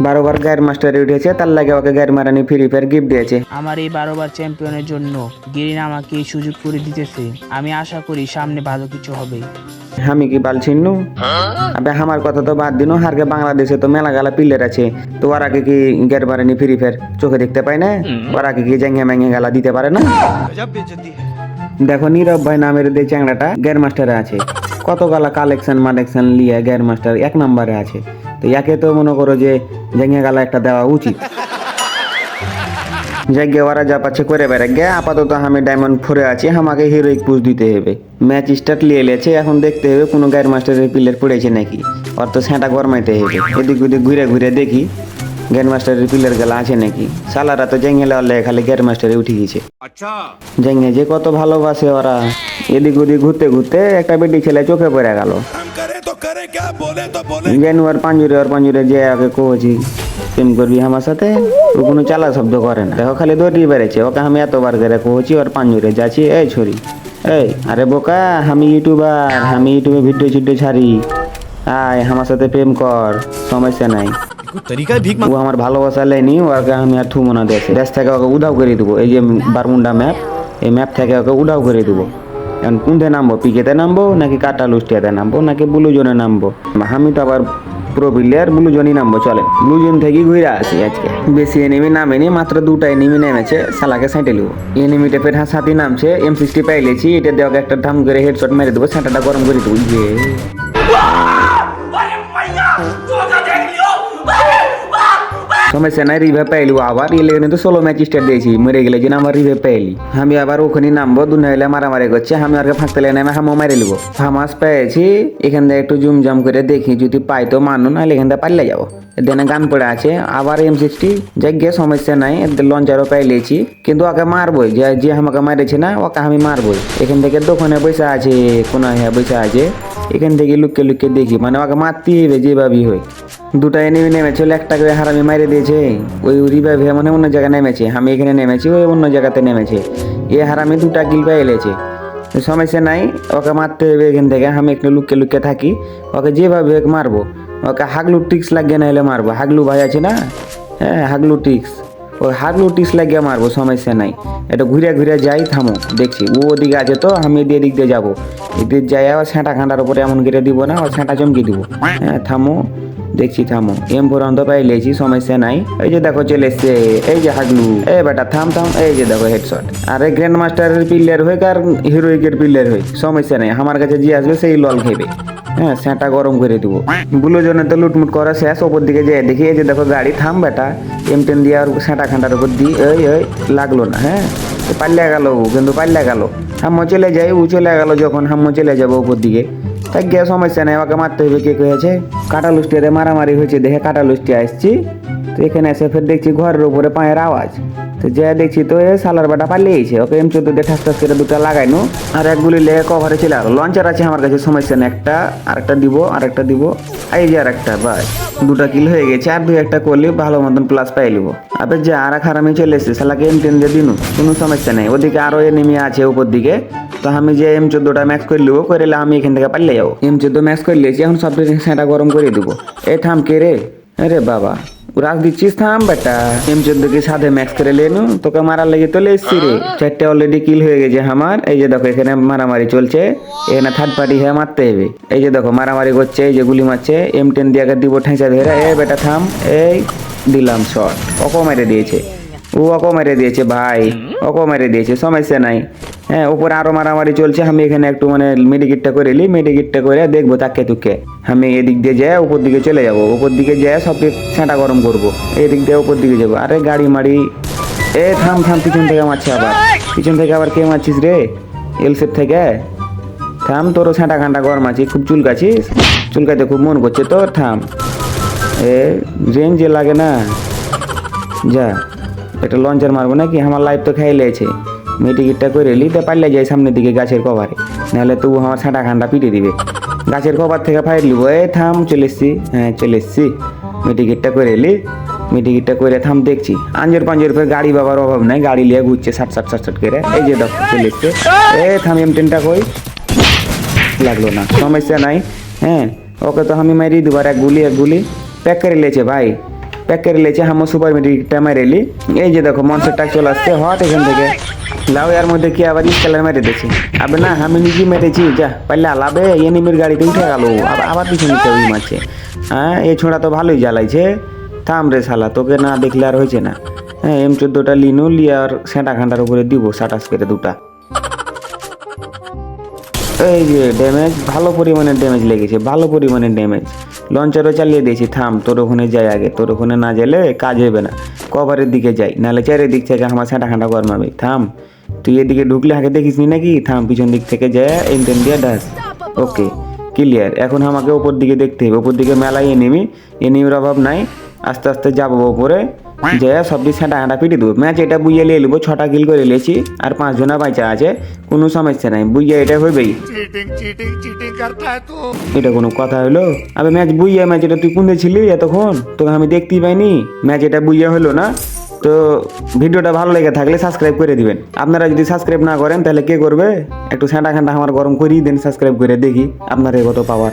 বারোবার গায়ের মাস্টারে উঠেছে তার লাগে ওকে গায়ের মারানি ফ্রি ফায়ার গিফট দিয়েছে। আমার এই বারোবার চ্যাম্পিয়নের জন্য গেরিন আমাকে এই সুযোগ করে দিতেছে। আমি আশা করি সামনে ভালো কিছু হবে। আমি কি বাল ছিন্নু? আবে আমার কথা তো বাদ দিন হারকে বাংলাদেশে তো মেলা গালা পিলের আছে। তো ওরা কি কি গায়ের মারানি ফ্রি ফায়ার চোখে দেখতে পায় না? ওরা কি কি জ্যাঙ্গে ম্যাঙ্গে গালা দিতে পারে না? দেখো নীরব ভাই নামের যে চ্যাংড়াটা গ্যার মাস্টারে আছে। কত গালা কালেকশন মালেকশন লিয়ে গ্যার মাস্টার এক নম্বরে আছে। তো একে তো মনে করো যে জেঙ্গে গালা একটা দেওয়া উচিত। যাকে ওরা যা পাচ্ছে করে বেড়ে গে আপাতত আমি ডায়মন্ড ফোরে আছি আমাকে হিরোইক পুশ দিতে হবে। ম্যাচ স্টার্ট লিয়ে লেছে এখন দেখতে হবে কোনো গায়ের মাস্টারের প্লেয়ার পড়েছে নাকি। ওর তো সেঁটা গরমাইতে হবে। এদিক ওদিক ঘুরে ঘুরে দেখি গ্যার মাস্টারের প্লেয়ার গেলা আছে নাকি। সালারা তো জেঙ্গে লেওয়ালে খালি গ্যার মাস্টারে উঠে গেছে। জেঙ্গে যে কত ভালোবাসে ওরা। এদিক ওদিক ঘুরতে ঘুরতে একটা বেটি ছেলে চোখে পড়ে গেল। करे তো करे क्या बोले तो बोले জানুয়ার পাঞ্জুরে আর পাঞ্জুরে যে ওকে কহছি প্রেম করবি আমার সাথে ও কোনো চালা শব্দ করে না দেখো খালি দৌড়িয়ে বেড়েছে ওকে আমি এতবার করে কহছি ওর পাঞ্জুরে যাচ্ছি এই ছড়ি এই আরে বোকা আমি ইউটিউবার আমি ইউটিউবে ভিডিও চিডিও ছাড়ি আয় আমার সাথে প্রেম কর সমস্যা নাই तरीका भीख ও আমার ভালোবাসা লেনি ওকে আমি আর থুমো না দেশে দেশ থেকে ওকে উধাও করে দেবো এই যে বারমুন্ডা ম্যাপ এই ম্যাপ থেকে ওকে উধাও করে দেবো এখন কোনতে নামবো? পিকেতে নামবো নাকি কাটা লুস্টিয়াতে নামবো নাকি ব্লু জোনে নামবো? আমি তো আবার প্রো প্লেয়ার ব্লু জোনই নামবো, চলে। ব্লু জোন থেকে ঘুরে আসি আজকে। বেশি এনিমি নামেনি, মাত্র দুটা এনিমি নেমেছে সালাকে সাঁটে লিবো এনিমিটা ফের হাত সাথে নামছে এম সিক্সটি পাইলেছি, এটা দেওয়াকে একটা ধাম করে হেডশট মেরে দেবো সেটাটা গরম করে দেবো। ইয়ে। সমস্যা রিভে পাইলি, আবার এলে কিন্তু ষোলো ম্যাচ স্টার্ট দিয়েছি, মরে গেলে যেন আমার রিভে পাইলি। আমি আবার ওখানে নামবো, দুনিয়া হলে মারামারি করছে, আমি আর ফাঁকতে নেমে হামো মারি লিবো ফামাস পেয়েছি, এখান থেকে একটু জুম জাম করে দেখি, যদি পাই তো মানো নাহলে এখান থেকে পারলে যাব। দেনে গান পড়ে আছে, আবার এম সিক্সটি যাকে সমস্যা নাই লঞ্চারও পাইলেছি কিন্তু ওকে মারবই, যে যে আমাকে মারেছে না, ওকে আমি মারবই। এখান থেকে দোকানে বসে আছে কোন হ্যাঁ বসে আছে, এখান থেকে লুকিয়ে লুকিয়ে দেখি মানে ওকে মারতেই হবে যেভাবেই হয়। দুটা এনিমি নেমেছিল একটা করে হারামি মারি দিয়েছে। ওই রিভাইভে মানে অন্য জায়গায় নেমেছে। আমি এখানে নেমেছি, ওই অন্য জায়গাতে নেমেছে। এ হারামি দুটা কিল পেয়ে এলেছে সমস্যা নাই, ওকে মারতে হবে এখান থেকে। আমি একটু লুকিয়ে লুকিয়ে থাকি। ওকে যেভাবে মারবো। ওকে হাগলু টিক্স লাগিয়ে না এলে মারবো। হাগলু ভাই আছে না? হ্যাঁ হাগলু টিক্স। ও হাগলু টিক্স লাগিয়ে মারবো, সমস্যা নাই। এটা ঘুরে ঘুরে যাই, থামো, দেখছি। ও ওদিকে আছে তো, আমি এদিকে দিক দিয়ে যাব। এদিকে যাই, আবার সেঁটা খান্ডার উপরে এমন ঘিরে দিব না আর সেঁটা চমকে দিব। হ্যাঁ থামো। দেখছি থামো। এম পর্যন্ত পাইলেছি, সমস্যা নাই। এই যে দেখো চলে এসছে, এই যে হাগলু। এই বেটা, থাম থাম, এই যে দেখো হেডশট আরে গ্র্যান্ড মাস্টারের প্লেয়ার হয়ে আর হিরোইকের প্লেয়ার হয়ে। সমস্যা নাই, আমার কাছে যে আসবে সেই লল খেবে হ্যাঁ সেটা গরম করে দিব। বুলো জনে তো লুটমুট করা শেষ, ওপর দিকে যেয়ে দেখি, এই যে দেখো গাড়ি, থাম বেটা। এম টেন দিয়ে আর সেটা খান্ডার উপর দিই এই এই, লাগল না হ্যাঁ। পাল্লা গেল, কিন্তু পাল্লা গেল। হাম্মো চলে যাই, ও চলে গেল যখন, হাম্মো চলে যাব উপর দিকে। তাই গিয়ে সমস্যা নেই, আমাকে মারতে হবে কে কয়েছে? কাটা মারামারি হয়েছে, দেখে কাটা লুষ্টি আসছি তো এখানে এসে ফের দেখছি ঘরের উপরে পায়ের আওয়াজ। তো যে দেখছি তো এ সালার বাটা পালিয়েছে। ওকে এম চোদ্দ দিয়ে ঠাস ঠাস করে দুটো লাগাইনো। আর এক গুলি লেগে কভারে চলে গেলো লঞ্চার আছে আমার কাছে, সমস্যা নেই। একটা, আরেকটা দিব আরেকটা দিব। এই যে আরেকটা, বাস। দুটা কিল হয়ে গেছে। আর দুই একটা করলে ভালো মতন প্লাস পাই লিব। আবে যে, আর এক হারামি চলে এসছে। সালাকে এম টেন দিয়ে দিনু। কোনো সমস্যা নেই। ওদিকে আরও নেমে আছে উপর দিকে। তো আমি যে এম চোদ্দটা ম্যাক্স করে লিবো, করে আমি এখান থেকে পারলে যাব। এম চোদ্দ ম্যাক্স করে লিয়েছি এখন সব সেটা গরম করে দেবো। এ থাম কে রে? আরে বাবা। রাজ দিচ্ছিস থাম, বেটা। এম চোদ্দ কে সাথে ম্যাক্স করে লেনু। তোকে মারার লেগে তো এসছি রে। চারটে অলরেডি কিল হয়ে গেছে আমার। এই যে দেখো, এখানে মারামারি চলছে। এখানে থার্ড পার্টি হয়ে মারতে হবে। এই যে দেখো, মারামারি করছে, এই যে গুলি মারছে। এম টেন দিয়ে দিব ঠেঁচা ধরে। এ বেটা থাম, এই দিলাম শট অকো মেরে দিয়েছে। ও অকো মেরে দিয়েছে ভাই অকো মেরে দিয়েছে, সমস্যা নাই। হ্যাঁ উপরে আরও মারামারি চলছে, আমি এখানে একটু মানে মেডিকেটটা করে নিই, মেডিকেটটা করে দেখব তাকে তুকে। আমি এদিক দিয়ে যাই উপর দিকে চলে যাব, উপর দিকে যাই সব ছাঁটা গরম করব, এদিক দিয়ে উপর দিকে যাব। আরে গাড়ি মারি। এ, থাম থাম, পিছন থেকে মারছে আবার। পিছন থেকে আবার কে মারছিস রে? এলসেপ থেকে? থাম, তোরও সেটা ঘাঁটা গরম আছিস খুব চুলকাছিস চুলকাতে খুব মন করছে তোর, থাম। এ রেঞ্জে লাগে না। যা। একটা লঞ্চার মারবো নাকি? আমার লাইফ তো খাই লেছে। মেডিকেটটা করে নিতে পারলে যাই সামনের দিকে গাছের কভারে। নাহলে তবু আমার ছাটা খান্ডা পিটে দিবে। গাছের কভার থেকে ফাইট লিবো। এ থাম, চলে এসছি। হ্যাঁ চলে এসছি। মেডিকেটটা করে এলি মেডিকেটটা করে থাম, দেখছি। আঞ্জের পাঞ্জের করে গাড়ি বাবার অভাব নাই। গাড়ি নিয়ে ঘুরছে, সাট সাট সাট সাট করে। এই যে দেখো, চলে এসছে। এ, থাম, এম টেনটা কই? লাগল না, সমস্যা নাই। হ্যাঁ ওকে তো আমি মারি দুবার, এক গুলি এক গুলি। প্যাক করে লিয়েছে ভাই। প্যাক করে হামো সুপার মেডিকটা মেরেলি এই যে দেখো মনসের টাক চলে আসছে, হট এখান থেকে। লাউ এর মধ্যে কি আবার স্কেলার মেরে দিয়েছে? আবে না, আমি নিজে মেরেছি, যা পারলে আলাবে এনিমির গাড়িতে উঠে গেল। আবার আবার পিছনে কেউ মারছে। হ্যাঁ এই ছোড়া তো ভালোই জ্বালাইছে। থাম রে শালা, তোকে না দেখলে আর হয়েছে না। হ্যাঁ এম চোদ্দোটা লিনু লিয়ে আর সেটা ঘান্টার উপরে দিব সাটাস করে দুটা। এই যে ড্যামেজ ভালো পরিমাণে ড্যামেজ লেগেছে, ভালো পরিমাণে ড্যামেজ লঞ্চারও চালিয়ে দিয়েছি, থাম, তোর ওখানে যাই আগে, তোর ওখানে না গেলে কাজ হবে না। কভারের দিকে যাই, নাহলে চারিদিক থেকে আমার সেটা খাঁটা গরমাবে থাম। তুই এদিকে ঢুকলে আগে দেখিস নি নাকি? থাম, পিছন দিক থেকে যায় এনটেন দিয়ে ডাস। ওকে ক্লিয়ার এখন আমাকে ওপর দিকে দেখতে হবে ওপর দিকে মেলাই এনিমি এনিমির অভাব নাই। আস্তে আস্তে যাব ওপরে যে সবটি টাকাটা পিটি দেবো ম্যাচ এটা বুঝিয়ে নিয়ে নেব ছটা কিল করে নিয়েছি আর পাঁচ জনা বাইচা আছে কোনো সমস্যা নাই বুঝিয়ে এটা হইবেই। এটা কোনো কথা হলো আবে ম্যাচ বুঝিয়ে ম্যাচ এটা তুই কোনে ছিলি এতক্ষণ? তোকে আমি দেখতেই পাইনি। ম্যাচ এটা বুঝিয়ে হলো না? তো ভিডিওটা ভালো লেগে থাকলে সাবস্ক্রাইব করে দিবেন। আপনারা যদি সাবস্ক্রাইব না করেন তাহলে কে করবে? একটু স্যাঁটা খান্ডা আমার গরম করিয়ে দেন সাবস্ক্রাইব করে দেখি আপনার কত পাওয়ার